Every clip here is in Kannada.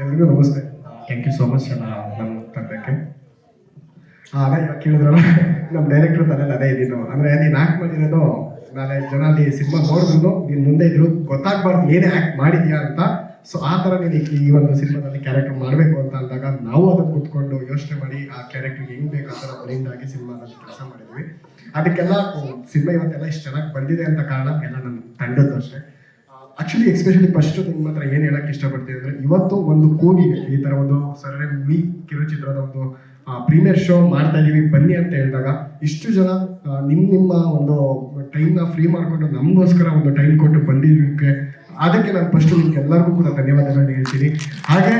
ಎಲ್ರಿಗೂ ನಮಸ್ತೆ. ಥ್ಯಾಂಕ್ ಯು ಸೋ ಮಚ್ ನಮ್ಮ ತಂಡಕ್ಕೆ. ಅದೇ ಕೇಳಿದ್ರಲ್ಲ ನಮ್ಮ ಡೈರೆಕ್ಟರ್ ತಲೆಯಲ್ಲಿ ಅದೇ ಇದ್ದೀನು ಅಂದರೆ ನೀನು ಆ್ಯಕ್ಟ್ ಮಾಡಿರೋದು, ನಾಳೆ ಜನ ಅಲ್ಲಿ ಸಿನಿಮಾ ನೋಡಿದ್ರು ನೀನು ಮುಂದೆ ಇದ್ರು ಗೊತ್ತಾಗ್ಬಾರ್ದು, ಏನೇ ಆ್ಯಕ್ಟ್ ಮಾಡಿದ್ಯಾ ಅಂತ. ಸೊ ಆ ಥರ ನೀನು ಈ- ಒಂದು ಸಿನಿಮಾದಲ್ಲಿ ಕ್ಯಾರೆಕ್ಟರ್ ಮಾಡಬೇಕು ಅಂತ ಅಂದಾಗ ನಾವು ಅದನ್ನು ಕೂತ್ಕೊಂಡು ಯೋಚನೆ ಮಾಡಿ ಆ ಕ್ಯಾರೆಕ್ಟರ್ ಹೆಂಗ್ ಬೇಕು ಆ ಥರ ಬ್ರೈಂಡ್ ಕೆಲಸ ಮಾಡಿದ್ವಿ. ಅದಕ್ಕೆಲ್ಲ, ಸಿನಿಮಾ ಇವತ್ತೆಲ್ಲ ಇಷ್ಟು ಚೆನ್ನಾಗಿ ಬಂದಿದೆ ಅಂತ ಕಾರಣ ಎಲ್ಲ ನನ್ನ ತಂಡದ್ದು ಅಷ್ಟೇ. ಆಕ್ಚುಲಿ ಎಕ್ಸ್ಪೆಷಲಿ ಫಸ್ಟ್ ನಿಮ್ಮ ಹತ್ರ ಏನು ಹೇಳಕ್ ಇಷ್ಟಪಡ್ತೀನಿ ಅಂದ್ರೆ ಇವತ್ತು ಒಂದು ಕೋಗಿಗೆ ಈ ತರ ಒಂದು ಸರ್ ವಿ ಕಿರುಚಿತ್ರದ ಒಂದು ಪ್ರೀಮಿಯರ್ ಶೋ ಮಾಡ್ತಾ ಇದೀವಿ. ಬನ್ನಿ ಅಂತ ಹೇಳಿದಾಗ ಇಷ್ಟು ಜನ ನಿಮ್ ನಿಮ್ಮ ಒಂದು ಟೈಮ್ನ ಫ್ರೀ ಮಾಡಿಕೊಂಡು ನಮಗೋಸ್ಕರ ಒಂದು ಟೈಮ್ ಕೊಟ್ಟು ಬಂದಿದ್ದಕ್ಕೆ ಅದಕ್ಕೆ ನಾನು ಫಸ್ಟ್ ನಿಮ್ಗೆ ಎಲ್ಲರಿಗೂ ಕೂಡ ಧನ್ಯವಾದಗಳನ್ನ ಹೇಳ್ತೀನಿ. ಹಾಗೆ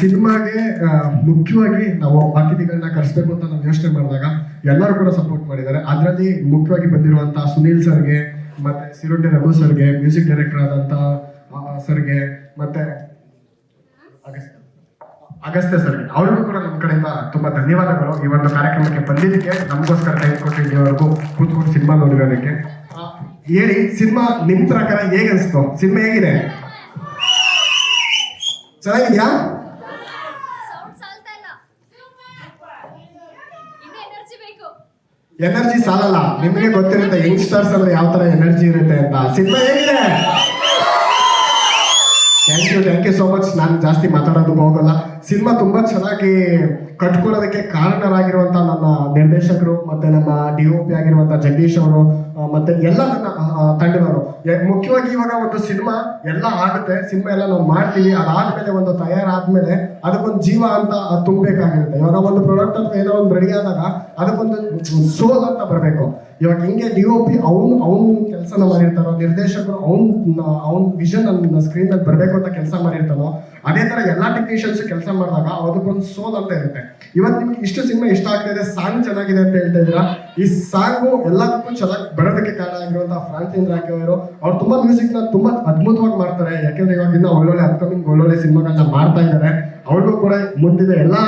ಸಿನಿಮಾಗೆ ಮುಖ್ಯವಾಗಿ ನಾವು ಅತಿಥಿಗಳನ್ನ ಕರೆಸ್ಬೇಕು ಅಂತ ನಾವು ಯೋಚನೆ ಮಾಡಿದಾಗ ಎಲ್ಲರೂ ಕೂಡ ಸಪೋರ್ಟ್ ಮಾಡಿದ್ದಾರೆ. ಅದರಲ್ಲಿ ಮುಖ್ಯವಾಗಿ ಬಂದಿರುವಂತಹ ಸುನೀಲ್ ಸರ್ಗೆ ಮತ್ತೆ ಸಿರುಟಿ ರಘು ಸರ್ಗೆ ಮ್ಯೂಸಿಕ್ ಡೈರೆಕ್ಟರ್ ಆದಂತ ಸರ್ಗೆ, ಮತ್ತೆ ಅಗಸ್ತ್ಯ ಸರ್ಗೆ. ಅವ್ರಿಗೂ ಕೂಡ ನಮ್ಮ ಕಡೆಯಿಂದ ತುಂಬಾ ಧನ್ಯವಾದಗಳು ಈ ಒಂದು ಕಾರ್ಯಕ್ರಮಕ್ಕೆ ಬಂದಿದ್ದಕ್ಕೆ. ನಮಗೋಸ್ಕರ ಟೈಮ್ ಕೊಟ್ಟು ಕೂತ್ಕೊಂಡು ಸಿನಿಮಾ ನೋಡಿರೋದಕ್ಕೆ. ಹೇಳಿ, ಸಿನಿಮಾ ನಿಮ್ ಪ್ರಕಾರ ಹೇಗೆ ಅನಿಸ್ತು ಸಿನಿಮಾ ಹೇಗಿದೆ? ಚೆನ್ನಾಗಿದ್ಯಾ ಸೌಂಡ್ ಸಾಲ್ತಾ ಇಲ್ಲ ಇನ್ನು ಎನರ್ಜಿ ಬೇಕು ಎನರ್ಜಿ ಸಾಲಲ್ಲ. ನಿಮಗೆ ಗೊತ್ತಿರುತ್ತೆ ಯಂಗ್ಸ್ಟರ್ಸ್ ಅಂದ್ರೆ ಯಾವ ತರ ಎನರ್ಜಿ ಇರುತ್ತೆ ಅಂತ. ಸಿನಿಮಾ ಹೇಗಿದೆ thank you thank you so much ನಾನು ಜಾಸ್ತಿ ಮಾತಾಡೋದಕ್ಕೆ ಹೋಗಲ್ಲ. ಸಿನಿಮಾ ತುಂಬಾ ಚೆನ್ನಾಗಿ ಕಟ್ಕೊಳ್ಳೋದಕ್ಕೆ ಕಾರಣರಾಗಿರುವಂತ ನನ್ನ ನಿರ್ದೇಶಕರು, ಮತ್ತೆ ನಮ್ಮ ಡಿ ಒ ಪಿ ಆಗಿರುವಂತ ಜಗದೀಶ್ ಅವರು ಮತ್ತು ಎಲ್ಲ ನನ್ನ ತಂಡದವರು. ಮುಖ್ಯವಾಗಿ ಇವಾಗ ಒಂದು ಸಿನಿಮಾ ಎಲ್ಲ ಆಗುತ್ತೆ. ಸಿನಿಮಾ ಎಲ್ಲ ನಾವು ಮಾಡ್ತೀವಿ. ಅದಾದ್ಮೇಲೆ ಒಂದು ತಯಾರಾದ್ಮೇಲೆ ಅದಕ್ಕೊಂದು ಜೀವ ಅಂತ ತುಂಬಬೇಕಾಗಿರುತ್ತೆ. ಇವಾಗ ಒಂದು ಪ್ರಾಡಕ್ಟ್ ಅಥವಾ ಏನೋ ಒಂದು ರೆಡಿ ಆದಾಗ ಅದಕ್ಕೊಂದು ಸೋಲ್ ಅಂತ ಬರಬೇಕು. ಇವಾಗ ಹಿಂಗೆ ಡಿ ಒ ಪಿ ಅವ್ನು ಅವ್ನು ಕೆಲಸನ ಮಾಡಿರ್ತಾರೋ, ನಿರ್ದೇಶಕರು ಅವ್ನ ಅವ್ನ ವಿಷನ್ ನನ್ನ ಸ್ಕ್ರೀನ್ ಅಲ್ಲಿ ಬರಬೇಕು ಅಂತ ಕೆಲಸ ಮಾಡಿರ್ತಾನೋ, ಅದೇ ತರ ಎಲ್ಲಾ ಟೆಕ್ನಿಷಿಯನ್ಸ್ ಕೆಲಸ ಮಾಡಿದಾಗ ಅದಕ್ಕೊಂದು ಸೋಲ್ ಅಂತ ಇರುತ್ತೆ. ಇವತ್ತು ನಿಮ್ಗೆ ಇಷ್ಟು ಸಿನಿಮಾ ಇಷ್ಟ ಆಗ್ತಾ ಸಾಂಗ್ ಚೆನ್ನಾಗಿದೆ ಅಂತ ಹೇಳ್ತಾ ಇದ್ದೀರಾ? ಈ ಸಾಂಗು ಎಲ್ಲದಕ್ಕೂ ಚೆನ್ನಾಗಿ ಬರೋದಕ್ಕೆ ಕಾರಣ ಆಗಿರುವಂತಹ ಫ್ರಾನ್ಸಿನ್ ರಾಕಿ ಅವರು, ಅವ್ರು ತುಂಬಾ ಮ್ಯೂಸಿಕ್ನ ತುಂಬಾ ಅದ್ಭುತವಾಗಿ ಮಾಡ್ತಾರೆ. ಯಾಕೆಂದ್ರೆ ಇವಾಗ ಇನ್ನ ಒಳ್ಳೊಳ್ಳೆ ಅಪ್ಕಮಿಂಗ್ ಒಳ್ಳೊಳ್ಳೆ ಸಿನಿಮಾಗಳನ್ನ ಮಾಡ್ತಾ ಇದ್ದಾರೆ. ಅವ್ರಿಗೂ ಕೂಡ ಮುಂದಿನ ಎಲ್ಲಾ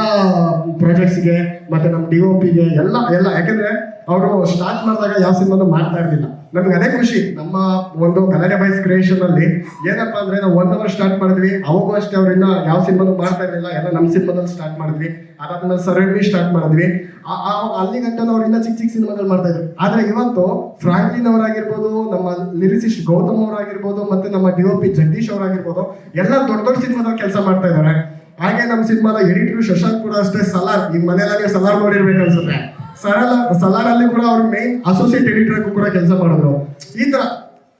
ಪ್ರಾಜೆಕ್ಟ್ಸ್ಗೆ ಮತ್ತೆ ನಮ್ಮ ಡಿ ಒ ಪಿಗೆ ಎಲ್ಲ ಎಲ್ಲ. ಯಾಕಂದ್ರೆ ಅವರು ಸ್ಟಾರ್ಟ್ ಮಾಡಿದಾಗ ಯಾವ ಸಿನಿಮಾನು ಮಾಡ್ತಾ ಇರ್ಲಿಲ್ಲ. ನಮ್ಗೆ ಅದೇ ಖುಷಿ. ನಮ್ಮ ಒಂದು ಕನ್ನಡ ಬೈಸ್ ಕ್ರಿಯೇಷನ್ ಅಲ್ಲಿ ಏನಪ್ಪಾ ಅಂದ್ರೆ ನಾವು ಒನ್ ಅವರ್ ಸ್ಟಾರ್ಟ್ ಮಾಡಿದ್ವಿ. ಅವಾಗೂ ಅಷ್ಟೇ ಅವರಿಂದ ಯಾವ ಸಿನಿಮಾನು ಮಾಡ್ತಾ ಇರಲಿಲ್ಲ. ಎಲ್ಲ ನಮ್ಮ ಸಿನಿಮಾದಲ್ಲಿ ಸ್ಟಾರ್ಟ್ ಮಾಡಿದ್ವಿ. ಅದಾದ್ಮೇಲೆ ಸರಳಿ ಸ್ಟಾರ್ಟ್ ಮಾಡಿದ್ವಿ. ಅಲ್ಲಿ ಗಂಟ ಅವ್ರಿಂದ ಚಿಕ್ಕ ಚಿಕ್ಕ ಸಿನಿಮಾಗಳು ಮಾಡ್ತಾ ಇದ್ರು. ಆದ್ರೆ ಇವತ್ತು ಫ್ರಾಂಕ್ಲಿನ್ ಅವರಾಗಿರ್ಬೋದು, ನಮ್ಮ ಲಿರಿಸಿಸ್ಟ್ ಗೌತಮ್ ಅವರಾಗಿರ್ಬೋದು, ಮತ್ತೆ ನಮ್ಮ ಡಿ ಒ ಪಿ ಜಗದೀಶ್ ಅವರಾಗಿರ್ಬೋದು, ಎಲ್ಲ ದೊಡ್ಡ ದೊಡ್ಡ ಸಿನಿಮಾದಲ್ಲಿ ಕೆಲಸ ಮಾಡ್ತಾ ಇದ್ದಾರೆ ಹಾಗೆ ನಮ್ಮ ಸಿನಿಮಾದ ಎಡಿಟರ್ ಶಶಾಂಕ್ ಕೂಡ ಅಷ್ಟೇ ಸಲಾರ್. ನಿಮ್ಮ ಮನೆಯಲ್ಲ ನೀವು ಸಲಾರ್ ನೋಡಿರ್ಬೇಕು ಅನ್ಸುತ್ತೆ. ಸರಳ ಸಲಾರ್ ಅಲ್ಲಿ ಕೂಡ ಅವ್ರ ಮೇನ್ ಅಸೋಸಿಯೇಟ್ ಎಡಿಟರ್ ಕೂಡ ಕೆಲಸ ಮಾಡಿದ್ರು ಈ ತರ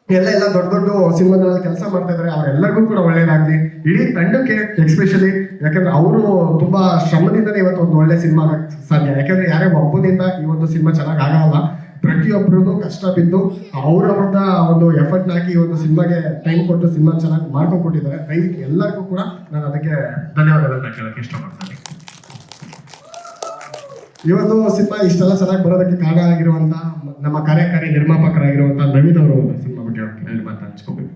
ಎಲ್ಲ ಎಲ್ಲ ದೊಡ್ಡ ದೊಡ್ಡ ಸಿನಿಮಾಗಳಲ್ಲಿ ಕೆಲಸ ಮಾಡ್ತಾ ಇದ್ದಾರೆ ಅವರೆಲ್ಲರಿಗೂ ಕೂಡ ಒಳ್ಳೇದಾಗ್ಲಿ. ಇಡೀ ತಂಡಕ್ಕೆ ಎಕ್ಸ್ಪೆಷಲಿ ಯಾಕಂದ್ರೆ ಅವರು ತುಂಬಾ ಶ್ರಮದಿಂದನೇ ಇವತ್ತು ಒಂದು ಒಳ್ಳೆ ಸಿನಿಮಾ ಸಾಧ್ಯ. ಯಾಕಂದ್ರೆ ಯಾರೇ ಒಬ್ಬನಿಂದ ಈ ಒಂದು ಸಿನಿಮಾ ಚೆನ್ನಾಗಿ ಆಗಲ್ಲ. ಪ್ರತಿಯೊಬ್ಬರದು ಕಷ್ಟ ಬಿದ್ದು ಅವ್ರವ್ರದ ಒಂದು ಎಫರ್ಟ್ ಹಾಕಿ ಒಂದು ಸಿನಿಮಾಗೆ ಟೈಮ್ ಕೊಟ್ಟು ಸಿನಿಮಾ ಚೆನ್ನಾಗಿ ಮಾಡ್ಕೊಂಡು ಕೊಟ್ಟಿದ್ದಾರೆ ದಯವಿಟ್ಟು ಎಲ್ಲರಿಗೂ ಕೂಡ ನಾನು ಅದಕ್ಕೆ ಧನ್ಯವಾದಗಳನ್ನ ಕೇಳಕ್ಕೆ ಇಷ್ಟಪಡ್ತೀನಿ. ಇವತ್ತು ಸಿನಿಮಾ ಇಷ್ಟೆಲ್ಲ ಚೆನ್ನಾಗಿ ಬರೋದಕ್ಕೆ ಕಾರಣ ಆಗಿರುವಂತ ನಮ್ಮ ಕಾರ್ಯಕಾರಿ ನಿರ್ಮಾಪಕರಾಗಿರುವಂತಹ ನವೀನ್ ಅವರು ಸಿನಿಮಾ ಬಗ್ಗೆ ಹೇಳಿ ಮಾತು ಹಂಚ್ಕೋಬೇಕು